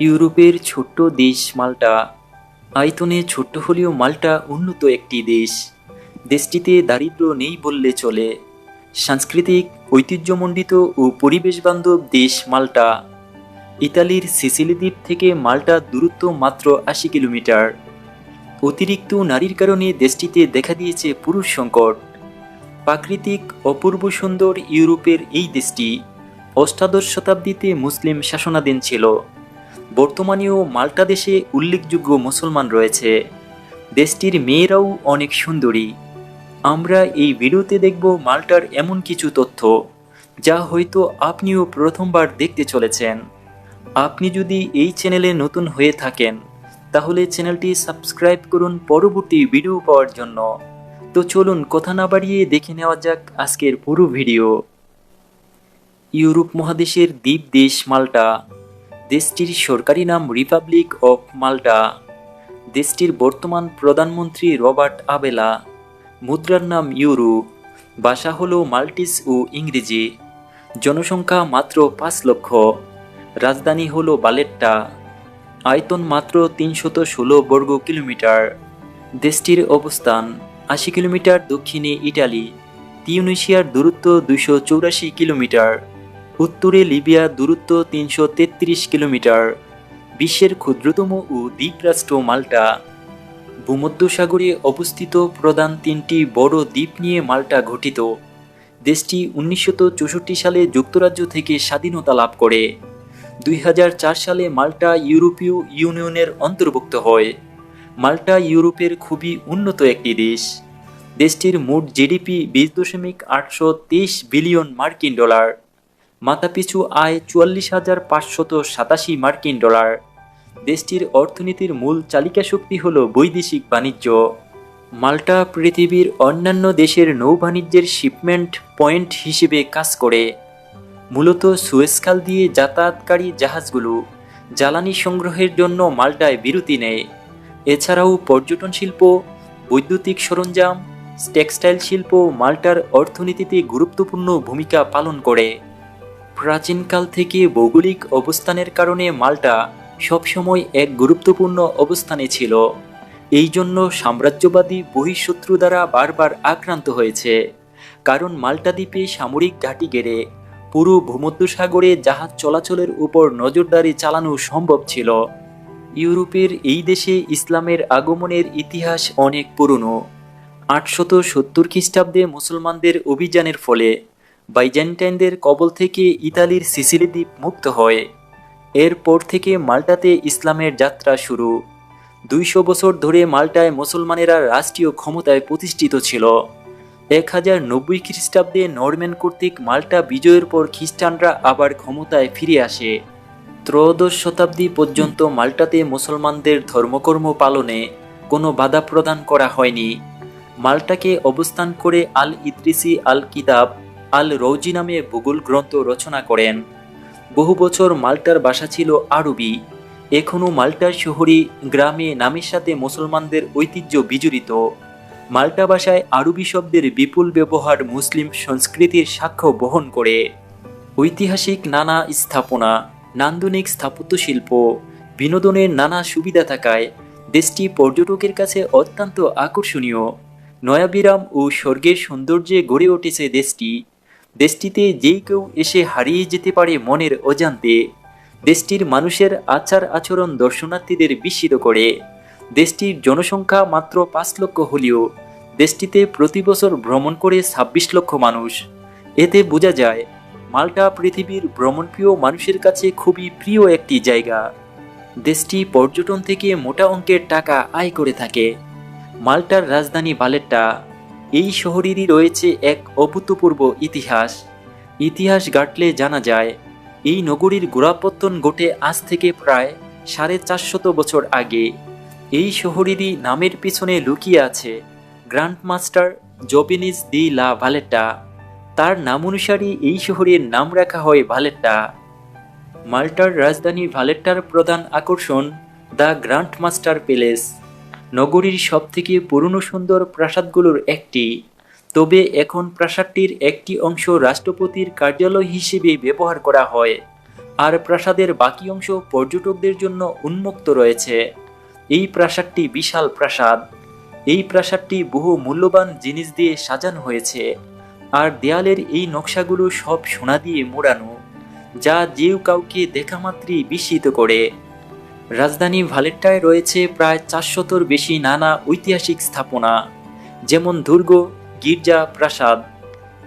ইউরোপের ছোট্ট দেশ মাল্টা, আয়তনে ছোট্ট হলেও মাল্টা উন্নত একটি দেশ। দেশটিতে দারিদ্র্য নেই বললে চলে। সাংস্কৃতিক, ঐতিহ্যমণ্ডিত ও পরিবেশবান্ধব দেশ মাল্টা। ইতালির সিসিলি দ্বীপ থেকে মাল্টার দূরত্ব মাত্র আশি কিলোমিটার। অতিরিক্ত নারীর কারণে দেশটিতে দেখা দিয়েছে পুরুষ সংকট। প্রাকৃতিক অপূর্ব সুন্দর ইউরোপের এই দেশটি অষ্টাদশ শতাব্দীতে মুসলিম শাসনাধীন ছিল। বর্তমানেও মাল্টা দেশে উল্লেখযোগ্য মুসলমান রয়েছে। দেশটির মেয়েরাও অনেক সুন্দরী। আমরা এই ভিডিওতে দেখব মাল্টার এমন কিছু তথ্য, যা হয়তো আপনিও প্রথমবার দেখতে চলেছেন। আপনি যদি এই চ্যানেলে নতুন হয়ে থাকেন, তাহলে চ্যানেলটি সাবস্ক্রাইব করুন পরবর্তী ভিডিও পাওয়ার জন্য। তো চলুন কথা না বাড়িয়ে দেখে নেওয়া যাক আজকের পুরো ভিডিও। ইউরোপ মহাদেশের দ্বীপ দেশ মাল্টা। দেশটির সরকারি নাম রিপাবলিক অফ মাল্টা দেশটির বর্তমান প্রধানমন্ত্রী রবার্ট আবেলা। মুদ্রার নাম ইউরো। ভাষা হল মাল্টিস ও ইংরেজি। জনসংখ্যা মাত্র পাঁচ লক্ষ। রাজধানী হল বালেট্টা। আয়তন মাত্র তিনশত ষোলো বর্গ কিলোমিটার। দেশটির অবস্থান আশি কিলোমিটার দক্ষিণে ইটালি। তিউনেশিয়ার দূরত্ব দুশো চৌরাশি কিলোমিটার। উত্তরে লিবিয়া দূরত্ব তিনশো তেত্রিশ কিলোমিটার, বিশ্বের ক্ষুদ্রতম ও দ্বীপরাষ্ট্র মাল্টা। ভূমধ্যসাগরে অবস্থিত প্রধান তিনটি বড় দ্বীপ নিয়ে মাল্টা গঠিত। দেশটি উনিশশো চৌষট্টি সালে যুক্তরাজ্য থেকে স্বাধীনতা লাভ করে। দুই হাজার চার সালে মাল্টা ইউরোপীয় ইউনিয়নের অন্তর্ভুক্ত হয়। মাল্টা ইউরোপের খুবই উন্নত একটি দেশ। দেশটির মোট জিডিপি বিশ দশমিক আটশো তেইশ বিলিয়ন মার্কিন ডলার। মাথাপিছু আয় চুয়াল্লিশ হাজার পাঁচশত সাতাশি মার্কিন ডলার। দেশটির অর্থনীতির মূল চালিকা শক্তি হল বৈদেশিক বাণিজ্য। মাল্টা পৃথিবীর অন্যান্য দেশের নৌবাণিজ্যের শিপমেন্ট পয়েন্ট হিসেবে কাজ করে। মূলত সুয়েসখাল দিয়ে যাতায়াতকারী জাহাজগুলো জ্বালানি সংগ্রহের জন্য মাল্টায় বিরতি নেয়। এছাড়াও পর্যটন শিল্প, বৈদ্যুতিক সরঞ্জাম, টেক্সটাইল শিল্প মাল্টার অর্থনীতিতে গুরুত্বপূর্ণ ভূমিকা পালন করে। প্রাচীনকাল থেকে ভৌগোলিক অবস্থানের কারণে মাল্টা সবসময় এক গুরুত্বপূর্ণ অবস্থানে ছিল। এই জন্য সাম্রাজ্যবাদী বহিঃশত্রু দ্বারা বারবার আক্রান্ত হয়েছে। কারণ মাল্টা দ্বীপে সামরিক ঘাঁটি গেড়ে পুরো ভূমধ্যসাগরে জাহাজ চলাচলের উপর নজরদারি চালানো সম্ভব ছিল। ইউরোপের এই দেশে ইসলামের আগমনের ইতিহাস অনেক পুরনো। আটশত সত্তর খ্রিস্টাব্দে মুসলমানদের অভিযানের ফলে বাইজেন্টাইনদের কবল থেকে ইতালির সিসিলি দ্বীপ মুক্ত হয়। এরপর থেকে মাল্টাতে ইসলামের যাত্রা শুরু। দুইশো বছর ধরে মাল্টায় মুসলমানেরা রাষ্ট্রীয় ক্ষমতায় প্রতিষ্ঠিত ছিল। এক হাজার নব্বই খ্রিস্টাব্দে নরম্যান কর্তৃক মাল্টা বিজয়ের পর খ্রিস্টানরা আবার ক্ষমতায় ফিরে আসে। ত্রয়োদশ শতাব্দী পর্যন্ত মাল্টাতে মুসলমানদের ধর্মকর্ম পালনে কোনো বাধা প্রদান করা হয়নি। মাল্টাকে অবস্থান করে আল ইদ্রিসি আল কিতাব আল রৌজি নামে ভূগোল গ্রন্থ রচনা করেন। বহু বছর মাল্টার ভাষা ছিল আরবি। এখনও মাল্টার শহরে গ্রামে নামের সাথে মুসলমানদের ঐতিহ্য বিজড়িত। মাল্টা ভাষায় আরবি শব্দের বিপুল ব্যবহার মুসলিম সংস্কৃতির সাক্ষ্য বহন করে। ঐতিহাসিক নানা স্থাপনা, নান্দনিক স্থাপত্য শিল্প, বিনোদনের নানা সুবিধা থাকায় দেশটি পর্যটকের কাছে অত্যন্ত আকর্ষণীয়। নয়াবিরাম ও স্বর্গের সৌন্দর্যে গড়ে উঠেছে দেশটি। দেশটিতে যেই কেউ এসে হারিয়ে যেতে পারে মনের অজান্তে। দেশটির মানুষের আচার আচরণ দর্শনার্থীদের বিস্মিত করে। দেশটির জনসংখ্যা মাত্র পাঁচ লক্ষ হলেও দেশটিতে প্রতি বছর ভ্রমণ করে ছাব্বিশ লক্ষ মানুষ। এতে বোঝা যায়, মাল্টা পৃথিবীর ভ্রমণপ্রিয় মানুষের কাছে খুবই প্রিয় একটি জায়গা। দেশটি পর্যটন থেকে মোটা অঙ্কের টাকা আয় করে থাকে। মাল্টার রাজধানী বালেট্টা এই শহরেরই রয়েছে এক অভূতপূর্ব ইতিহাস। ইতিহাস গাটলে জানা যায়, এই নগরীর গোড়াপত্তন ঘটে আজ থেকে প্রায় সাড়ে চারশত বছর আগে। এই শহরেরই নামের পিছনে লুকিয়ে আছে গ্র্যান্ড মাস্টার জবিনিস দি লা ভালেট্টা। তার নাম অনুসারে এই শহরের নাম রাখা হয় ভালেট্টা। মাল্টার রাজধানী ভালেট্টার প্রধান আকর্ষণ দ্য গ্র্যান্ড মাস্টার প্যালেস। নগরীর সবথেকে পুরনো সুন্দর প্রাসাদগুলোর একটি। তবে এখন প্রাসাদটির একটি অংশ রাষ্ট্রপতির কার্যালয় হিসেবে ব্যবহার করা হয়, আর প্রাসাদের বাকি অংশ পর্যটকদের জন্য উন্মুক্ত রয়েছে। এই প্রাসাদটি বিশাল প্রাসাদ। এই প্রাসাদটি বহু মূল্যবান জিনিস দিয়ে সাজানো হয়েছে, আর দেয়ালের এই নকশাগুলো সব সোনা দিয়ে মোড়ানো, যা যেও কাউকে দেখা মাত্রই বিস্মিত করে। রাজধানী ভালেট্টায় রয়েছে প্রায় চারশতর বেশি নানা ঐতিহাসিক স্থাপনা, যেমন দুর্গ, গির্জা, প্রাসাদ।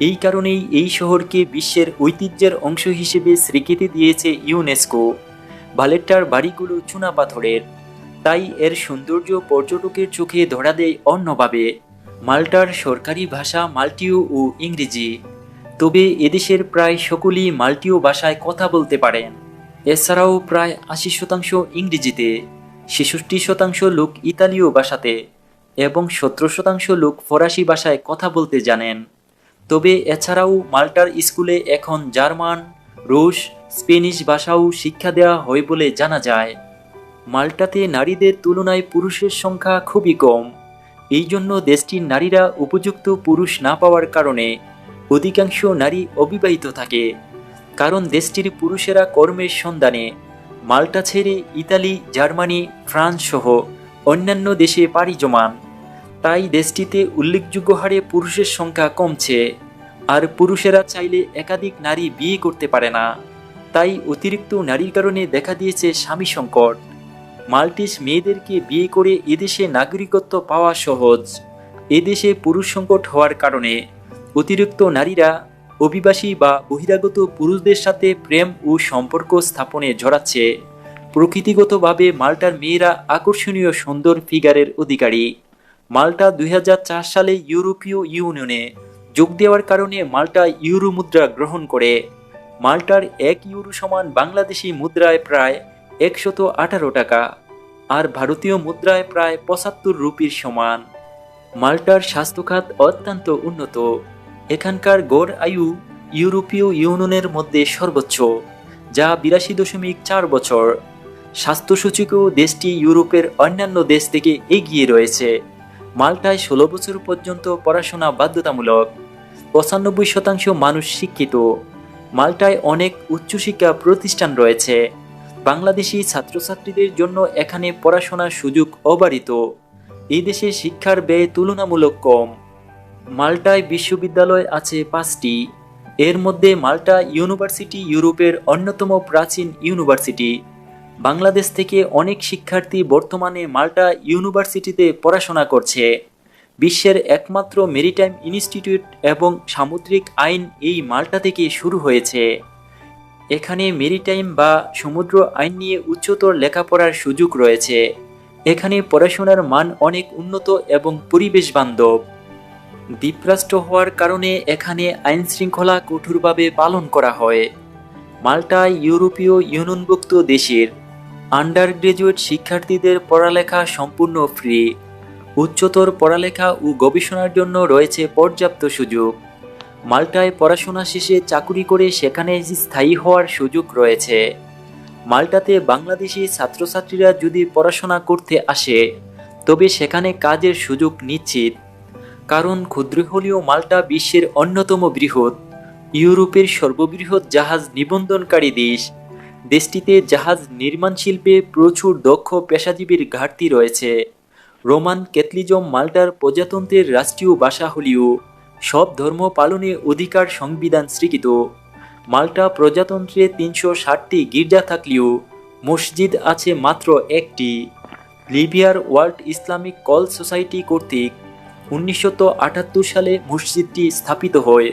এই কারণেই এই শহরকে বিশ্বের ঐতিহ্যের অংশ হিসেবে স্বীকৃতি দিয়েছে ইউনেস্কো। ভালেট্টার বাড়িগুলো চুনা পাথরের। তাই এর সৌন্দর্য পর্যটকের চোখে ধরা দেয় অন্যভাবে। মাল্টার সরকারি ভাষা মাল্টিও ও ইংরেজি। তবে এদেশের প্রায় সকলেই মাল্টিও ভাষায় কথা বলতে পারেন। এছাড়াও প্রায় আশি শতাংশ ইংরেজিতে, ছেষট্টি শতাংশ লোক ইতালীয় ভাষাতে এবং সতেরো শতাংশ লোক ফরাসি ভাষায় কথা বলতে জানেন। তবে এছাড়াও মাল্টার স্কুলে এখন জার্মান, রুশ, স্পেনিশ ভাষাও শিক্ষা দেওয়া হয় বলে জানা যায়। মাল্টাতে নারীদের তুলনায় পুরুষের সংখ্যা খুবই কম। এই জন্য দেশটির নারীরা উপযুক্ত পুরুষ না পাওয়ার কারণে অধিকাংশ নারী অবিবাহিত থাকে। কারণ দেশটির পুরুষেরা কর্মের সন্ধানে মাল্টা ছেড়ে ইতালি, জার্মানি, ফ্রান্স সহ অন্যান্য দেশে পাড়ি জমান। তাই দেশটিতে উল্লেখযোগ্য হারে পুরুষের সংখ্যা কমছে, আর পুরুষেরা চাইলে একাধিক নারী বিয়ে করতে পারে না। তাই অতিরিক্ত নারীর কারণে দেখা দিয়েছে স্বামী সংকট। মাল্টিস মেয়েদেরকে বিয়ে করে এদেশে নাগরিকত্ব পাওয়া সহজ। এদেশে পুরুষ সংকট হওয়ার কারণে অতিরিক্ত নারীরা অভিবাসী বা বহিরাগত পুরুষদের সাথে প্রেম ও সম্পর্ক স্থাপনে জড়াচ্ছে। প্রকৃতিগতভাবে মাল্টার মেয়েরা আকর্ষণীয় সুন্দর ফিগারের অধিকারী। মাল্টা দুই হাজার চার সালে ইউরোপীয় ইউনিয়নে যোগ দেওয়ার কারণে মাল্টা ইউরো মুদ্রা গ্রহণ করে। মাল্টার এক ইউরো সমান বাংলাদেশি মুদ্রায় প্রায় একশত আঠারো টাকা, আর ভারতীয় মুদ্রায় প্রায় পঁচাত্তর রুপির সমান। মাল্টার স্বাস্থ্যখাত অত্যন্ত উন্নত। এখানকার গড় আয়ু ইউরোপীয় ইউনিয়নের মধ্যে সর্বোচ্চ, যা বিরাশি দশমিক চার বছর। স্বাস্থ্যসূচকেও দেশটি ইউরোপের অন্যান্য দেশ থেকে এগিয়ে রয়েছে। মাল্টায় ষোলো বছর পর্যন্ত পড়াশোনা বাধ্যতামূলক। পঁচানব্বই শতাংশ মানুষ শিক্ষিত। মাল্টায় অনেক উচ্চশিক্ষা প্রতিষ্ঠান রয়েছে। বাংলাদেশি ছাত্রছাত্রীদের জন্য এখানে পড়াশোনার সুযোগ অবারিত। এই দেশে শিক্ষার ব্যয় তুলনামূলক কম। মাল্টায় বিশ্ববিদ্যালয় আছে পাঁচটি। এর মধ্যে মাল্টা ইউনিভার্সিটি ইউরোপের অন্যতম প্রাচীন ইউনিভার্সিটি। বাংলাদেশ থেকে অনেক শিক্ষার্থী বর্তমানে মাল্টা ইউনিভার্সিটিতে পড়াশোনা করছে। বিশ্বের একমাত্র মেরিটাইম ইনস্টিটিউট এবং সামুদ্রিক আইন এই মাল্টা থেকে শুরু হয়েছে। এখানে মেরিটাইম বা সমুদ্র আইন নিয়ে উচ্চতর লেখাপড়ার সুযোগ রয়েছে। এখানে পড়াশোনার মান অনেক উন্নত এবং পরিবেশ বান্ধব দ্বীপরাষ্ট্র হওয়ার কারণে এখানে আইন শৃঙ্খলা কঠোরভাবে পালন করা হয়। মাল্টা ইউরোপীয় ইউনিয়নভুক্ত দেশের আন্ডার গ্রাজুয়েট শিক্ষার্থীদের পড়ালেখা সম্পূর্ণ ফ্রি। উচ্চতর পড়ালেখা ও গবেষণার জন্য রয়েছে পর্যাপ্ত সুযোগ। মাল্টায় পড়াশোনা শেষে চাকুরি করে সেখানে স্থায়ী হওয়ার সুযোগ রয়েছে। মাল্টাতে বাংলাদেশি ছাত্রছাত্রীরা যদি পড়াশোনা করতে আসে, তবে সেখানে কাজের সুযোগ নিশ্চিত। কারণ ক্ষুদ্র হলেও মাল্টা বিশ্বের অন্যতম বৃহৎ, ইউরোপের সর্ববৃহৎ জাহাজ নিবন্ধনকারী দেশ। দেশটিতে জাহাজ নির্মাণ শিল্পে প্রচুর দক্ষ পেশাজীবীর ঘাটতি রয়েছে। রোমান ক্যাথলিজম মাল্টার প্রজাতন্ত্রের রাষ্ট্রীয় ভাষা হলেও সব ধর্ম পালনে অধিকার সংবিধান স্বীকৃত। মাল্টা প্রজাতন্ত্রে তিনশো ষাটটি গির্জা থাকলেও মসজিদ আছে মাত্র একটি। লিবিয়ার ওয়ার্ল্ড ইসলামিক কল সোসাইটি কর্তৃক উনিশশো আটাত্তর সালে মসজিদটি স্থাপিত হয়।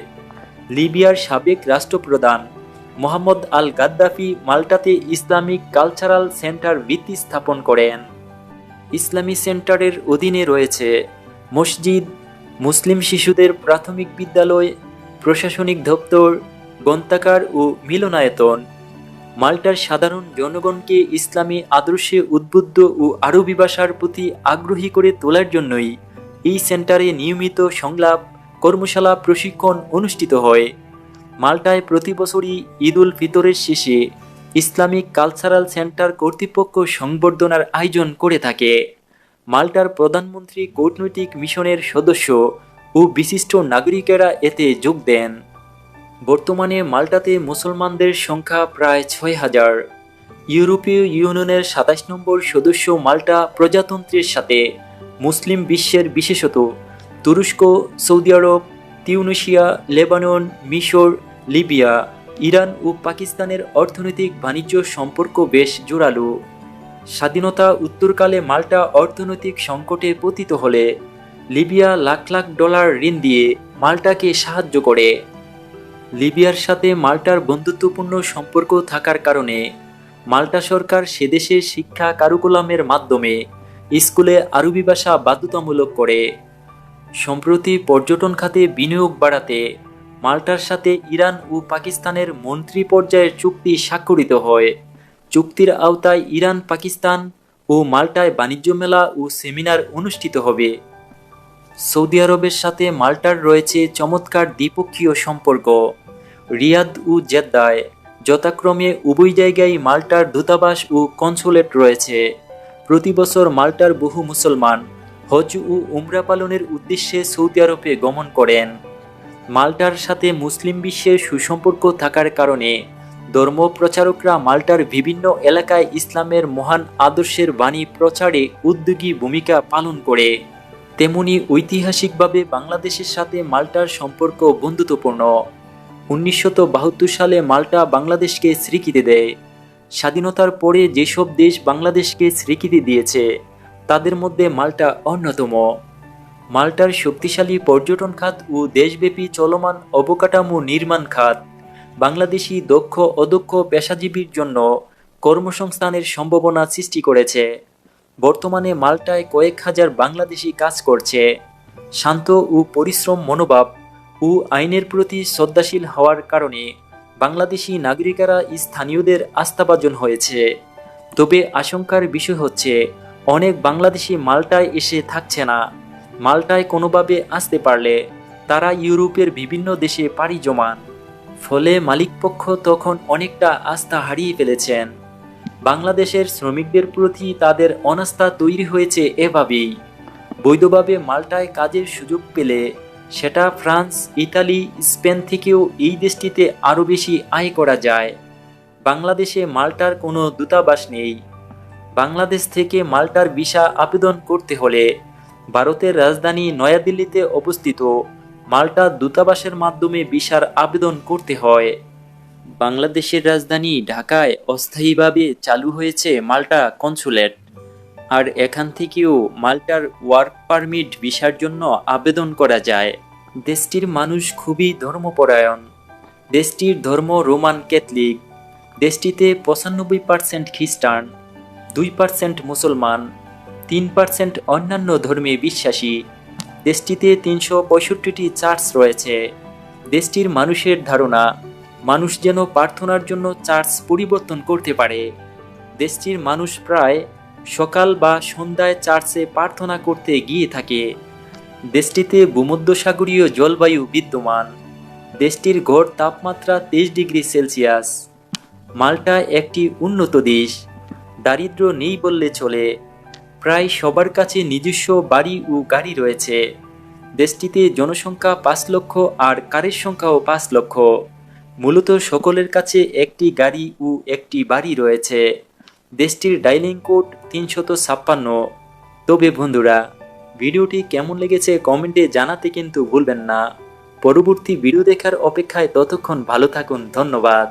লিবিয়ার সাবেক রাষ্ট্রপ্রধান মোহাম্মদ আল গাদ্দাফি মাল্টাতে ইসলামিক কালচারাল সেন্টার ভিত্তি স্থাপন করেন। ইসলামী সেন্টারের অধীনে রয়েছে মসজিদ, মুসলিম শিশুদের প্রাথমিক বিদ্যালয়, প্রশাসনিক দপ্তর, গ্রন্থাগার ও মিলনায়তন। মাল্টার সাধারণ জনগণকে ইসলামী আদর্শে উদ্বুদ্ধ ও আরবি ভাষার প্রতি আগ্রহী করে তোলার জন্যই এই সেন্টারে নিয়মিত সংলাপ, কর্মশালা, প্রশিক্ষণ অনুষ্ঠিত হয়। মাল্টায় প্রতি বছরই ঈদ উল ফিতরের শেষে ইসলামিক কালচারাল সেন্টার কর্তৃপক্ষ সংবর্ধনার আয়োজন করে থাকে। মাল্টার প্রধানমন্ত্রী কূটনৈতিক মিশনের সদস্য ও বিশিষ্ট নাগরিকেরা এতে যোগ দেন। বর্তমানে মাল্টাতে মুসলমানদের সংখ্যা প্রায় ছয় হাজার। ইউরোপীয় ইউনিয়নের সাতাশ নম্বর সদস্য মাল্টা প্রজাতন্ত্রের সাথে মুসলিম বিশ্বের বিশেষত তুরস্ক, সৌদি আরব তিউনেশিয়া লেবানন, মিশর, লিবিয়া, ইরান ও পাকিস্তানের অর্থনৈতিক বাণিজ্য সম্পর্ক বেশ জোরালো। স্বাধীনতা উত্তরকালে মাল্টা অর্থনৈতিক সংকটে পতিত হলে লিবিয়া লাখ লাখ ডলার ঋণ দিয়ে মাল্টাকে সাহায্য করে। লিবিয়ার সাথে মাল্টার বন্ধুত্বপূর্ণ সম্পর্ক থাকার কারণে মাল্টা সরকার সেদেশে শিক্ষা কারুকুলামের মাধ্যমে স্কুলে আরবি ভাষা বাধ্যতামূলক করে। সম্প্রতি পর্যটন খাতে বিনিয়োগ বাড়াতে মাল্টার সাথে ইরান ও পাকিস্তানের মন্ত্রী পর্যায়ের চুক্তি স্বাক্ষরিত হয়। চুক্তির আওতায় ইরান, পাকিস্তান ও মাল্টায় বাণিজ্য মেলা ও সেমিনার অনুষ্ঠিত হবে। সৌদি আরবের সাথে মাল্টার রয়েছে চমৎকার দ্বিপক্ষীয় সম্পর্ক। রিয়াদ ও জেদ্দায় যথাক্রমে উভয় জায়গায় মাল্টার দূতাবাস ও কনসুলেট রয়েছে। প্রতি বছর মাল্টার বহু মুসলমান হজ ও উমরা পালনের উদ্দেশ্যে সৌদি আরবে গমন করেন। মাল্টার সাথে মুসলিম বিশ্বের সুসম্পর্ক থাকার কারণে ধর্ম প্রচারকরা মাল্টার বিভিন্ন এলাকায় ইসলামের মহান আদর্শের বাণী প্রচারে উদ্যোগী ভূমিকা পালন করে। তেমনি ঐতিহাসিকভাবে বাংলাদেশের সাথে মাল্টার সম্পর্ক বন্ধুত্বপূর্ণ। উনিশশো বাহাত্তর সালে মাল্টা বাংলাদেশকে স্বীকৃতি দেয়। স্বাধীনতার পরে যেসব দেশ বাংলাদেশকে স্বীকৃতি দিয়েছে, তাদের মধ্যে মাল্টা অন্যতম। মাল্টার শক্তিশালী পর্যটন খাত ও দেশব্যাপী চলমান অবকাঠামো নির্মাণ খাত বাংলাদেশি দক্ষ অদক্ষ পেশাজীবীর জন্য কর্মসংস্থানের সম্ভাবনা সৃষ্টি করেছে। বর্তমানে মাল্টায় কয়েক হাজার বাংলাদেশি কাজ করছে। শান্ত ও পরিশ্রম মনোভাব ও আইনের প্রতি শ্রদ্ধাশীল হওয়ার কারণে বাংলাদেশি নাগরিকেরা স্থানীয়দের আস্থাভাজন হয়েছে। তবে আশঙ্কার বিষয় হচ্ছে, অনেক বাংলাদেশি মাল্টায় এসে থাকছে না। মাল্টায় কোনোভাবে আসতে পারলে তারা ইউরোপের বিভিন্ন দেশে পাড়ি জমান। ফলে মালিকপক্ষ তখন অনেকটা আস্থা হারিয়ে ফেলেছেন। বাংলাদেশের শ্রমিকদের প্রতি তাদের অনাস্থা তৈরি হয়েছে এভাবেই। বৈধভাবে মাল্টায় কাজের সুযোগ পেলে সেটা ফ্রান্স, ইতালি, স্পেন থেকেও এই দেশটিতে আরও বেশি আয় করা যায়। বাংলাদেশে মাল্টার কোনো দূতাবাস নেই। বাংলাদেশ থেকে মাল্টার ভিসা আবেদন করতে হলে ভারতের রাজধানী নয়াদিল্লিতে অবস্থিত মাল্টা দূতাবাসের মাধ্যমে ভিসার আবেদন করতে হয়। বাংলাদেশের রাজধানী ঢাকায় অস্থায়ীভাবে চালু হয়েছে মাল্টা কনসুলেট। আর এখান থেকেও মাল্টার ওয়ার্ক পারমিট ভিসার জন্য আবেদন করা যায়। দেশটির মানুষ খুবই ধর্মপরায়ণ। দেশটির ধর্ম রোমান ক্যাথলিক। দেশটিতে পঁচানব্বই পার্সেন্ট খ্রিস্টান, দুই পার্সেন্ট মুসলমান, তিন পার্সেন্ট অন্যান্য ধর্মে বিশ্বাসী। দেশটিতে তিনশো পঁয়ষট্টিটি চার্চ রয়েছে। দেশটির মানুষের ধারণা, মানুষ যেন প্রার্থনার জন্য চার্চ পরিবর্তন করতে পারে। দেশটির মানুষ প্রায় সকাল বা সন্ধ্যায় চার্চে প্রার্থনা করতে গিয়ে থাকে। দেশটিতে ভূমধ্যসাগরীয় জলবায়ু বিদ্যমান। দেশটির গড় তাপমাত্রা তেইশ ডিগ্রি সেলসিয়াস। মাল্টা একটি উন্নত দেশ। দারিদ্র নেই বললে চলে। প্রায় সবার কাছে নিজস্ব বাড়ি ও গাড়ি রয়েছে। দেশটিতে জনসংখ্যা পাঁচ লক্ষ আর কারের সংখ্যাও পাঁচ লক্ষ। মূলত সকলের কাছে একটি গাড়ি ও একটি বাড়ি রয়েছে। দেশটির ডাইলিং কোড তিনশত ছাপ্পান্ন। তবে বন্ধুরা, ভিডিওটি কেমন লেগেছে কমেন্টে জানাতে কিন্তু ভুলবেন না। পরবর্তী ভিডিও দেখার অপেক্ষায় ততক্ষণ ভালো থাকুন, ধন্যবাদ।